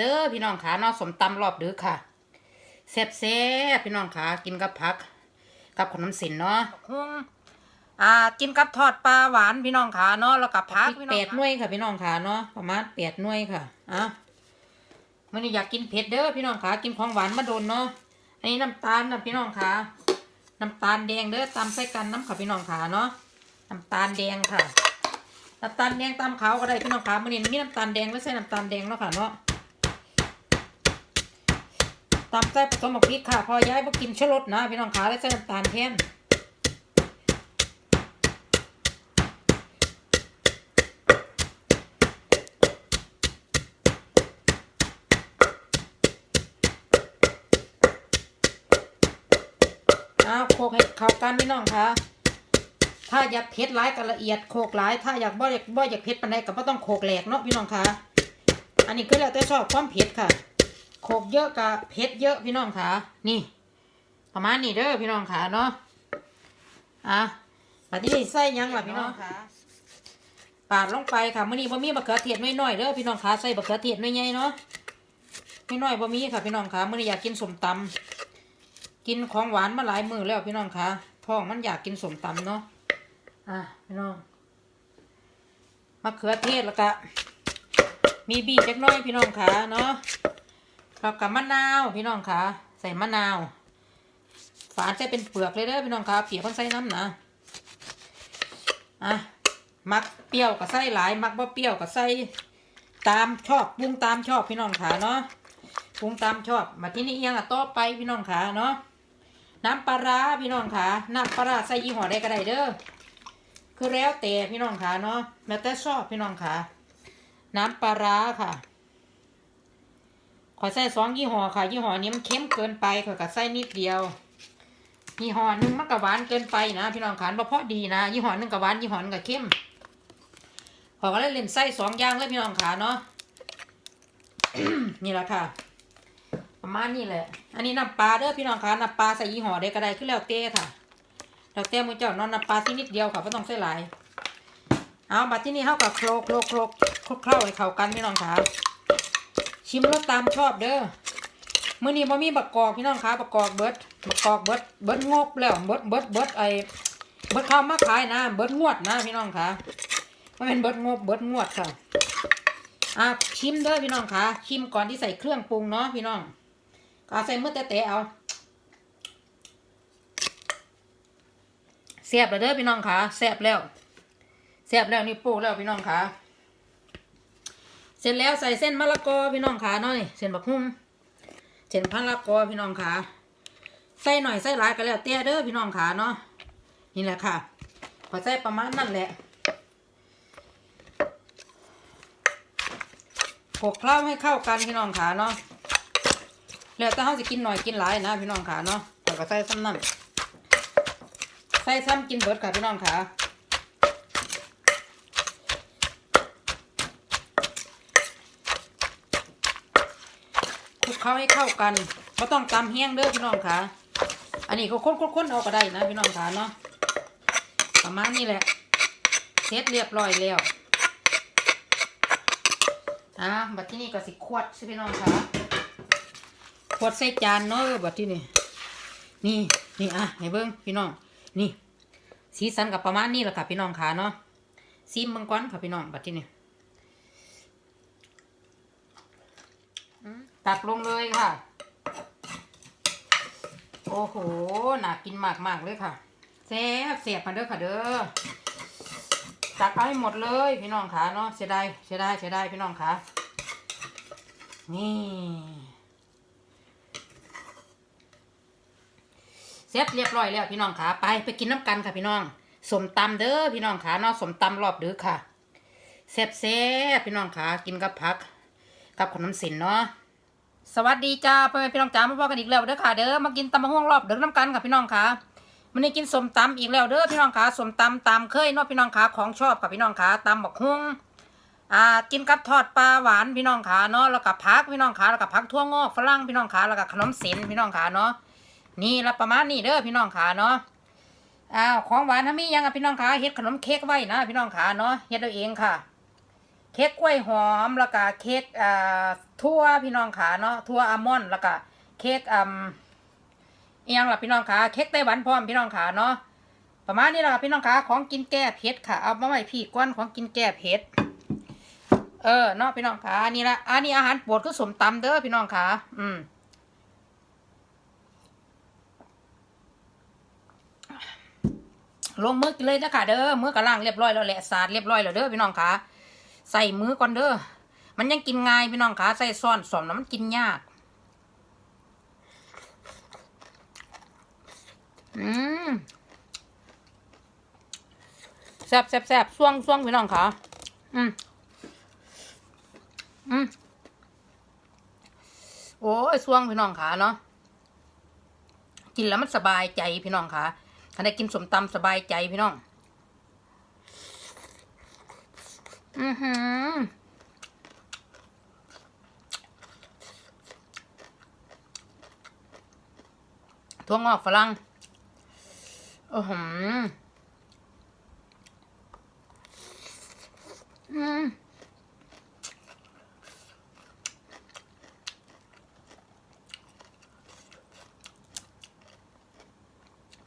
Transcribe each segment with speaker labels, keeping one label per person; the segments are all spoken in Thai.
Speaker 1: เด้อพี่น้องขาเนาะสมตำรอบดึกค่ะแซ่บแซ่บๆพี่น้องขากินกับผัก กับขนมสินเนาะหุ้งอ่า กินกับทอดปลาหวานพี่น้องขาเนาะแล้วกับผักแปดหน่วยค่ะ พี่น้องขาเนาะประมาณแปดหน่วยค่ะอะมันนี้อยากกินเผ็ดเด้อพี่น้องขากินของหวานมาโดนเนาะอันนี้น้ำตาลนะพี่น้องขาน้ำตาลแดงเด้อตำใส่กันน้ำค่ะพี่น้องขาเนาะน้ำตาลแดงค่ะน้ำตาลแดงตามขาวก็ได้พี่น้องขามันนี่มีน้ำตาลแดงแล้วใส่น้ำตาลแดงเนาะค่ะเนาะ ตามใส่ผสมกับพริกค่ะ พอย้ายมากินชะรสนะพี่น้องขาแล้วใส่น้ำตาลแทนอ้าวโคกให้เข้ากันพี่น้องค่ะถ้าอยากเผ็ดร้ายก็ละเอียดโขกหลาย ถ้าอยากบ่อยากบ่อยากเผ็ดปานใดก็บ่ต้องโขกแหลกเนาะพี่น้องคะอันนี้คือแล้วแต่ชอบความเผ็ดค่ะ กเยอะกับเผ็ดเยอะพี่น้องคะนี่ ประมาณนี้เด้อพี่น้องคะเนาะอะปัดนี้ใส่ยังล่ะพี่น้องคะปาดลงไปค่ะมื้อนี้บ่มีบักเขือเทศน้อยๆเด้อพี่น้องคะใส่บักเขือเทศน้อยๆเนาะน้อยๆบ่มีค่ะพี่น้องคะมื้อนี้อยากกินสมตำกินของหวานมาหลายมื้อแล้วพี่น้องคะท้องมันอยากกินสมตำเนาะอะพี่น้องมะเขือเทศแล้วก็มีบีจักน้อยพี่น้องขาเนาะ แล้วกับมะนาวพี่น้องขาใส่มะนาว ฝานจะเป็นเปลือกเลยเด้อพี่น้องขาเปียกคนใส่น้ำนะอะมักเปรี้ยวก็ใส่หลาย มักบ่เปรี้ยวก็ใส่ตามชอบปรุงตามชอบพี่น้องขาเนาะปรุงตามชอบ มาที่นี่ยังอะต่อไปพี่น้องขาเนาะน้ำปลาร้าพี่น้องคะน้ำปลาร้าใส่ยี่ห้อใดก็ได้เด้อคือแล้วแต่พี่น้องคะเนาะแล้วแต่ชอบพี่น้องคะน้ำปลาร้าค่ะ ขอใส่สองยี่ห้อค่ะ ยี่ห้อนี้มันเค็มเกินไปขอยก็ใส่นิดเดียว ยี่ห้อนึงมันก็หวานเกินไปนะ พี่น้องค่ะบ่เพาะดีนะ ยี่ห้อนึงก็หวาน ยี่ห้อนึงก็เค็มขอยก็เลยเล่นใส่สองอย่างเลยพี่น้องค่ะเนาะนี่แหละค่ะ ประมาณนี้แหละ อันนี้น้ำปลาเด้อพี่น้องคะน้ำปลาใส่ยี่ห้อใดก็ได้ขึ้นแล้วเต้ค่ะแล้วเต้มือเจ้านอนน้ำปลาที่นิดเดียวค่ะไม่ต้องใส่หลาย เอาบัดที่นี่เข้ากับโครกโครกโครกโครกเข้าให้เข้ากันพี่น้องคะ ชิมรสตามชอบเด้อมื้อนี้บ่มีบักกอกพี่น้องคะบักกอกเบิดบักกอกเบิดเบิดงบแล้วเบิดเบิดเบิดไอเบิดข้าวมาขายนะเบิดงวดนะพี่น้องคะมันเป็นเบิดงบเบิดงวดค่ะอะชิมเด้อพี่น้องคะชิมก่อนที่ใส่เครื่องปรุงเนาะพี่น้องก็ใส่มือแตะๆเอาเสียบแล้วเด้อพี่น้องขาแซ่บแล้วแซ่บแล้วนี่ปลูกแล้วพี่น้องขา เสร็จแล้วใส่เส้นมะละกอพี่น้องขาเนาะนี่เส้นบักหุ่งเส้นมะละกอพี่น้องขาใส่หน่อยใส่หลายก็แล้วแต่เด้อพี่น้องขาเนาะนี่แหละค่ะพอใส่ประมาณนั่นแหละโขลกเคล้าให้เข้ากันพี่น้องขาเนาะแล้วถ้าเขาจะกินหน่อยกินหลายนะพี่น้องขาเนาะแต่ก็ใส่ซ้ำนั่นใส่ซ้ำกินเบิดค่ะพี่น้องขาคลุก เข้าให้เข้ากันไม่ต้องตำแห้งเด้อพี่น้องขาอันนี้ก็ค้นๆๆเอาก็ได้นะพี่น้องขาเนาะประมาณนี้แหละเสร็จเรียบร้อยแล้วอะบัดที่นี่ก็สิขวดใช่พี่น้องขาขวดใส่จานเนาะบัดที่นี่นี่นี่อะให้เบิ้งพี่น้องนี่ สีสันกับประมาณนี้แหละค่ะพี่น้องขาเนาะซีมเบิ่งก่อนค่ะพี่น้องบัดที่นี่อืม ตักลงเลยค่ะ โอ้โหหน่ากินมากมากเลยค่ะแซ่บเสียบมาเด้อค่ะเด้อตักเอาให้หมดเลยพี่น้องขาเนาะเสียดายเสียดายเสียดายพี่น้องขานี่เสร็จเรียบร้อยแล้วพี่น้องขาไปไปกินน้ำกันค่ะพี่น้องสมตำเด้อพี่น้องขาเนาะสมตำรอบดึกค่ะแซ่บแซ่บพี่น้องขากินกับผัก กับขนมสินเนาะ สวัสดีจ้าพ่อแม่พี่น้องจ้ามาพบกันอีกแล้วเด้อค่ะเด้อมากินตำมะฮวงรอบเดึกน้ำกันค่ะพี่น้องขามันนี้กินสมตำอีกแล้วเด้อพี่น้องขาสมตำตามเคยเนาะพี่น้องขาของชอบค่ะพี่น้องขาตำบักฮวงอ่ากินกับทอดปลาหวานพี่น้องขาเนาะแล้วกับผักพี่น้องขาแล้วกับผักทั่วงอกฝรั่งพี่น้องขาแล้วกับขนมสินพี่น้องขาเนาะนี่ละประมาณนี้เด้อพี่น้องขาเนาะอ้าวของหวานถ้ามียังอะพี่น้องขาเฮ็ดขนมเค้กไว้นะพี่น้องขาเนาะเฮ็ดเอาเองค่ะ เค้กกล้วยหอมแล้วก็เค้กอ่า ทั่วพี่น้องขาเนาะทั่วอัลมอนด์แล้วก็เค้กอืมอียังล่ะพี่น้องขาเค้กไต้หวันพร้อมพี่น้องขาเนาะประมาณนี้แหละค่ะพี่น้องขาของกินแก้เผ็ดค่ะเอามาไว้พี่ก้อนของกินแก้เผ็ดเออเนาะพี่น้องขาอันนี้ละอันนี้อาหารโปรดคือสมตำเด้อพี่น้องขาอืมลงมือกินเลยนะคะเด้อมือกระล่างเรียบร้อยแล้วแหละสาดเรียบร้อยแล้วเด้อพี่น้องคะใส่มือก่อนเด้อ มันยังกินง่ายพี่น้องคะใส่ซ่อนสอมแล้วมันกินยาก อืมแซ่บแซ่บแซ่บช่วงช่วงพี่น้องคะอืมอืมโอ้ยช่วงพี่น้องขาเนาะกินแล้วมันสบายใจพี่น้องคะถ้าได้กินสมตำสบายใจพี่น้อง อือหือ ถั่วงอกฝรั่งโอ้โหอืม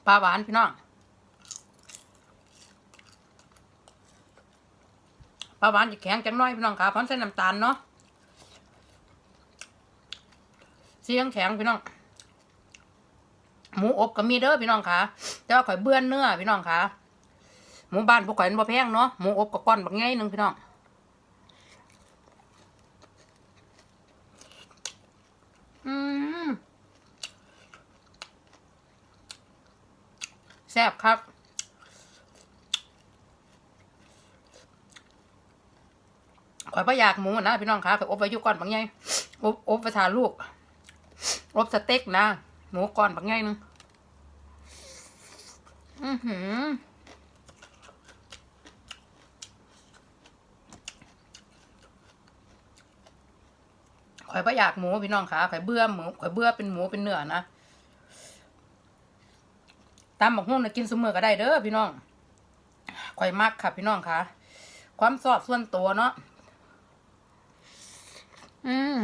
Speaker 1: ปลาหวานพี่น้อง ปลาหวานจะแข็งจังน้อยพี่น้องค่ะเพราะใส่น้ำตาลเนาะเสียงแข็งพี่น้อง มูอบก็มีเด้อพี่น้องค่ะ แต่ว่าข่อยเบื่อเนื้อพี่น้องค่ะ หมูบ้านพวกข่อยมันบ่แพงเนาะ หมูอบก็ก้อนบักไงหนึ่งพี่น้องอืมแซ่บครับข่อยบ่อยากหมูนะพี่น้องคะข่อยอบไว้ยู่ก้อนบักไงอบอบไปทาลูก อบสเต็กนะ หมูก้อนบักไงหนึง อือหือ ข่อยบ่อยากหมูพี่น้องคะข่อยเบื่อหมูข่อยเบื่อเป็นหมูเป็นเนื้อนะตามบักหุ่งนะกินสมือก็ได้เด้อพี่น้อง ข่อยมักค่ะพี่น้องคะความสอบส่วนตัวเนาะ อืม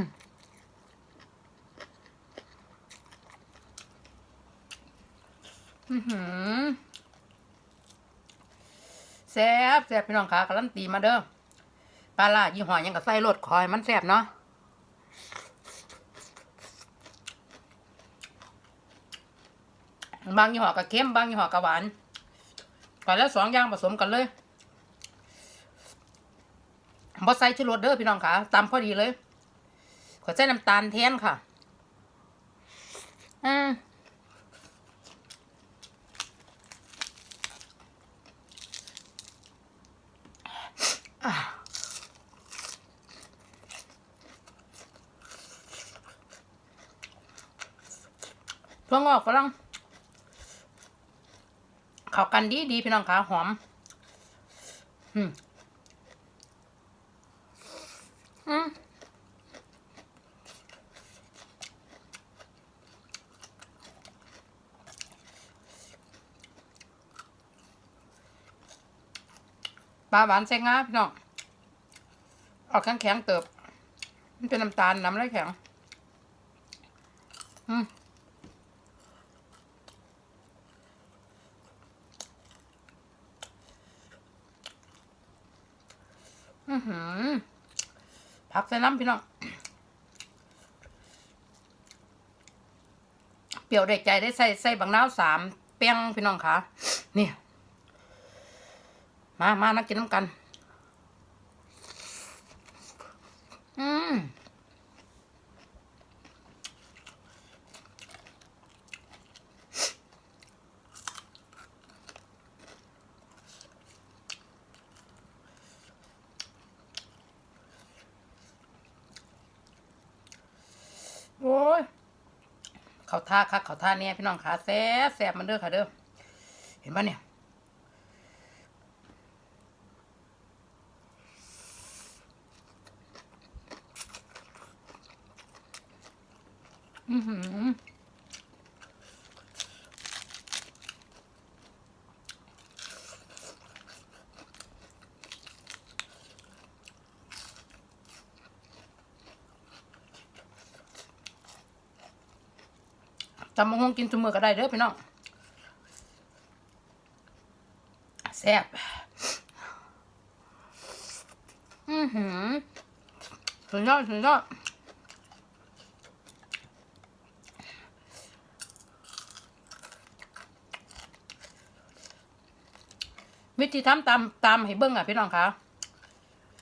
Speaker 1: อือหือ ซ่บแซ่บพี่น้องค่ะการันตีมาเด้อปลาล่ายี่ห้อยังกับไส้รสคอยมันแซ่บเนาะบางยี่ห้อกับเค็มบางยี่ห้อกับหวานก่อนแล้วสองอย่างผสมกันเลยบอใส่ชูรสเด้อพี่น้องค่ะตามพอดีเลย ขอใส่น้ำตาลแทนค่ะ อืม พวงอกฝรั่งเข้ากันดีดีพี่น้องขาหอม อืม อืม ปลาหวานแซงงาพี่น้องออกแข็งๆเติบ มันเป็นน้ำตาลน้ำไรแข็ง อืมอือหือผักใส่น้ำพี่น้อง เปรี้ยวได้ใจได้ใส่ใส่บางน้าวสามเปียงพี่น้องค่ะนี่ มามานักกินน้ำกัน อืมโอ้ยเขาท่าคักเขาท่าเนี่ยพี่น้องขาแซ่บแซ่บมันเด้อค่ะเด้อ เห็นปะเนี่ย จำมะฮงกินจุมือก็ได้เด้อพี่น้องแซ่บอือหือสุดยอดสุดยอด วิธีทำตามตามให้เบิ้งอะพี่น้องคะ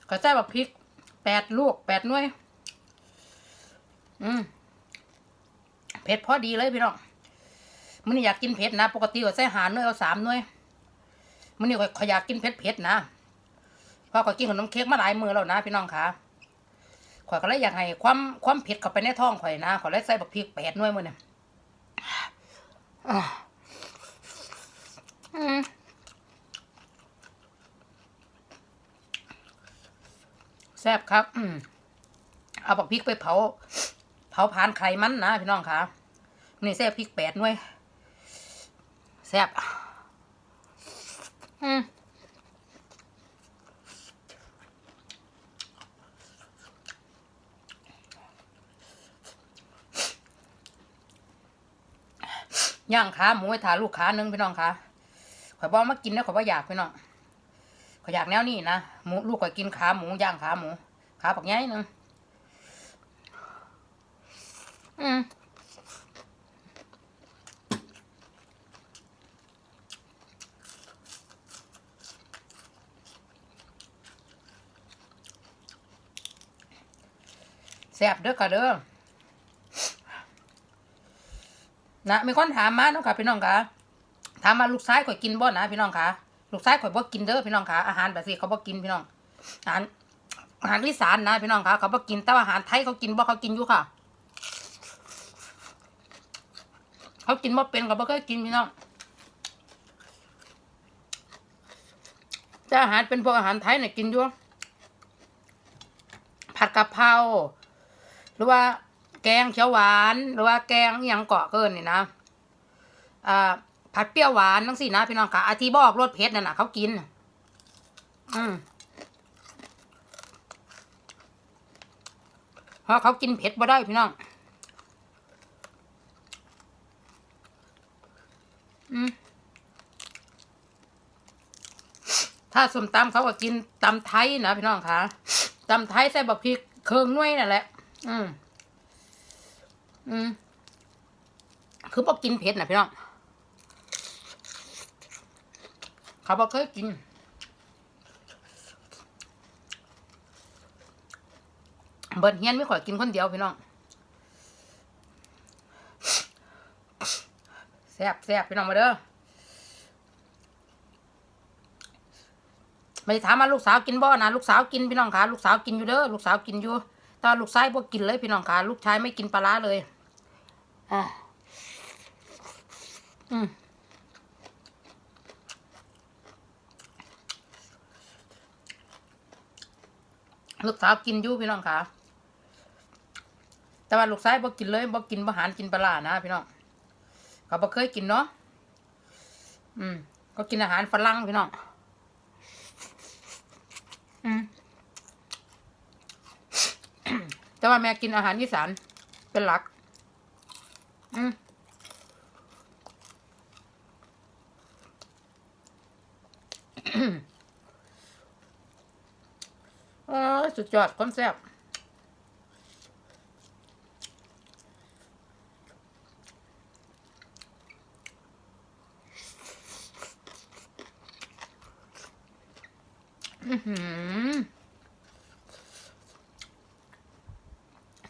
Speaker 1: ก็ใส่บักพริกแปดลูกแปดหน่วย อืมเผ็ดพอดีเลยพี่น้องมันอยากกินเผ็ดนะ ปกติก็ใส่หาหน่วยเอาสามหน่วยมันนี่ขอยอยากกินเผ็ดเผ็ดนะเพราะขอยกินขนมเค้กมาหลายมือแล้วนะพี่น้องคะข่อยก็เลยอยากให้ความความเผ็ดเข้าไปในท้องข่อยนะข่อยเลยใส่บักพริกแปดหน่วยมือเนี่ยอะอืมแซ่บครับเอาบักพริกไปเผา เผาผ่านไขมันนะพี่น้องคะนี่แซ่บพริกแปดหน่วยแซ่บอืมย่างขาหมูให้ถาลูกค้าหนึงพี่น้องคะข่อยบอกมากินนะข่อยบ่อยากพี่น้อง ข่อยอยากแนวนี้นะหมูลูกข่อยกินขาหมูย่างขาหมูขาปักใหญ่หนึ่งอืมแซ่บเด้อค่ะเด้อนะมีคนถามมาเนาะค่ะพี่น้องค่ะถามมาลูกชายข่อยกินบ่นะพี่น้องค่ะ ลูกชายข่อยบ่กินเด้อพี่น้องคะอาหารแบบนี้เขาบ่กินพี่น้องอาหารอาหารอีสานนะพี่น้องคะเขาบ่กินแต่ว่าอาหารไทยเขากินบ่เขากินอยู่ค่ะ เขากินบ่เป็นก็บ่เคยกินพี่น้องแต่อาหารเป็นพวกอาหารไทยเนี่ยกินอยู่ผัดกะเพราหรือว่าแกงเขียวหวาน หรือว่าแกงอหยังเกาะเกินนี่นะอ่า ผัดเปรี้ยวหวานทั้งสี่นะพี่น้องค่ะอาทีบอกรสเผ็ดนั่นน่ะเขากิน อืมเพราะเขากินเผ็ดบ่ได้พี่น้อง อืมถ้าสมตำเขาก็กินตำไทยนะพี่น้องคะตำไทยใส่บะพริกเคืองน้วยนั่นแหละ อืม อืม คือบอกกินเผ็ดนะพี่น้อง เขาบอกเคยกิน เบิร์ดเฮียนไม่ข่อยกินคนเดียวพี่น้องแซ่บแซ่บพี่น้องมาเด้อไม่ถามมาลูกสาวกินบ่นะลูกสาวกินพี่น้องคะลูกสาวกินอยู่เด้อลูกสาวกินอยู่ตอนลูกชายบ่กินเลยพี่น้องคะลูกชายไม่กินปลาร้าเลยอ่าอืม ลูกสาวกินอยู่พี่น้องคะแต่ว่าลูกชายบ่กินเลยบ่กินบ่หารกินปลาร้านะพี่น้องเขาบ่เคยกินเนาะอืมก็กินอาหารฝรั่งพี่น้องอืมแต่ว่าแม่กินอาหารอีสานเป็นหลัก อืม เออ สุดยอดคนแซ่บ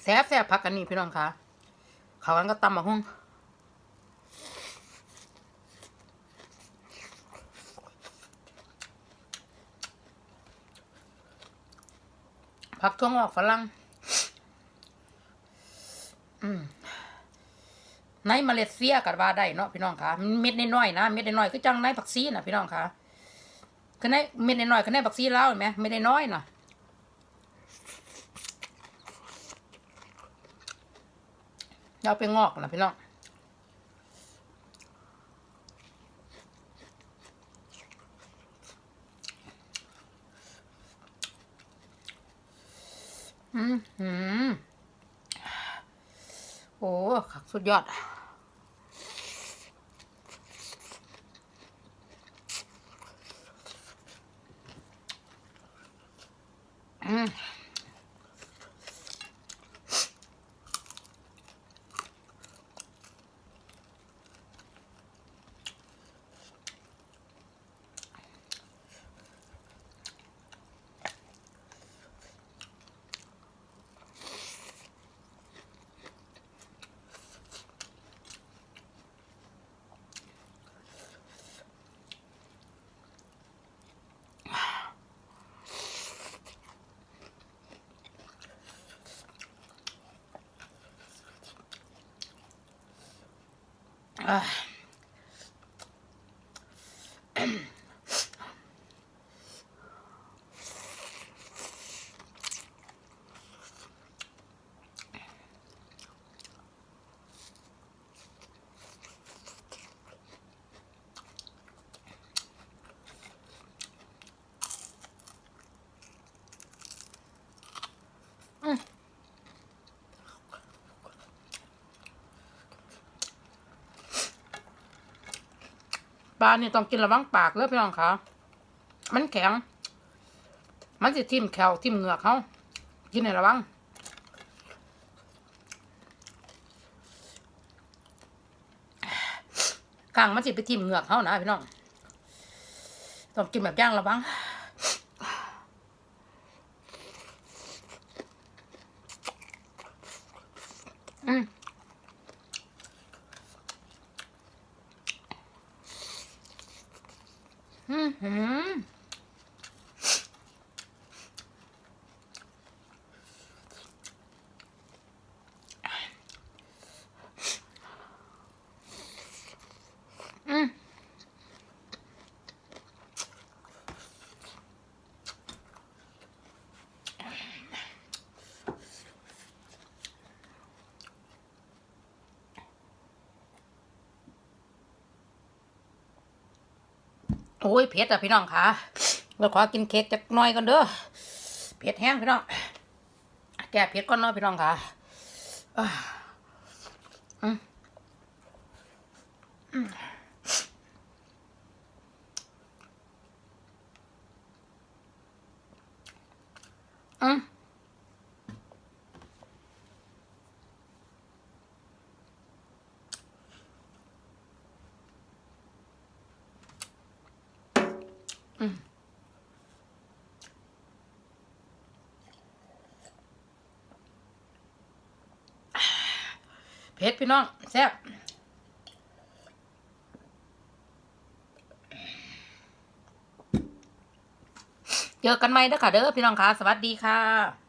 Speaker 1: แซ่บแซ่บพักกันนี่พี่น้องคะเขากันก็ตำมาห้อง ผักทั่วงอกฝรั่งในมาเลเซียกัว่าได้เนาะพี่น้องคะเม็ดน้อยๆนะเม็ดน้อยๆคือจังในผักซีนะพี่น้องคะคือในเม็ดน้อยๆคือในบักซีลาวเห็นไหมไม่ได้น้อยน่ะเอาไปงอกนะพี่น้อง อืมหืมโอ้ขักสุดยอด อ่ ปลาเนี่ยต้องกินระวังปากเลยพี่น้องค่ะมันแข็ง มันจะทิ่มแขวทิ่มเหงือกเขากินในระวังกลางมันสิไปทิ่มเหงือกเขานะพี่น้องต้องกินแบบย่างระวัง อืม อืมหืมอืม โอ้ยเผ็ดอะพี่น้องค่ะเราขอกินเค้กจักหน่อยก่อนเด้อเผ็ดแห้งพี่น้องแก้เผ็ดก่อนเนาะพี่น้องค่ะอ่าอืม เผ็ดพี่น้องแซ่บเจอกันไหมเด้อค่ะเด้อพี่น้องคะสวัสดีค่ะ